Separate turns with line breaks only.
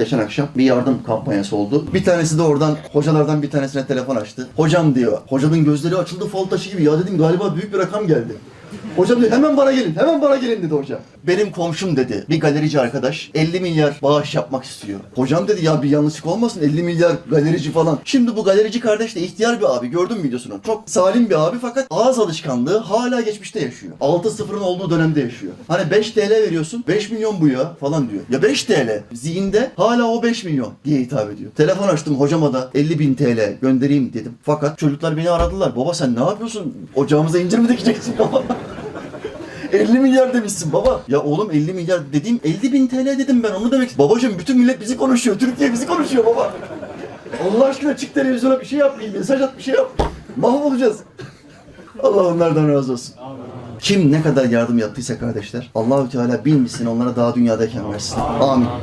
geçen akşam bir yardım kampanyası oldu. Bir tanesi de oradan hocalardan bir tanesine telefon açtı. Hocam diyor. Hocanın gözleri açıldı fal taşı gibi. Ya dedim galiba büyük bir rakam geldi. Hocam diyor hemen bana gelin, hemen bana gelin dedi hoca. Benim komşum dedi, bir galerici arkadaş 50 milyar bağış yapmak istiyor. Hocam dedi ya bir yanlışlık olmasın 50 milyar galerici falan. Şimdi bu galerici kardeş de ihtiyar bir abi gördüm videosunu. Çok salim bir abi fakat ağız alışkanlığı hala geçmişte yaşıyor. 6 sıfırın olduğu dönemde yaşıyor. Hani 5 TL veriyorsun 5 milyon bu ya falan diyor. Ya 5 TL zihinde hala o 5 milyon diye hitap ediyor. Telefon açtım hocama da 50 bin TL göndereyim dedim. Fakat çocuklar beni aradılar. Baba sen ne yapıyorsun? Ocağımıza incir mi dikeceksin? 50 milyar demişsin baba. Ya oğlum 50 milyar dediğim 50 bin TL dedim ben onu demek. Babacım bütün millet bizi konuşuyor. Türkiye bizi konuşuyor baba. Allah aşkına çık televizyona bir şey yap. bir Mesaj at bir şey yap. Mahvolacağız. Allah onlardan razı olsun. Kim ne kadar yardım yaptıysa kardeşler Allahü Teala bin onlara daha dünyadayken versin. Amin.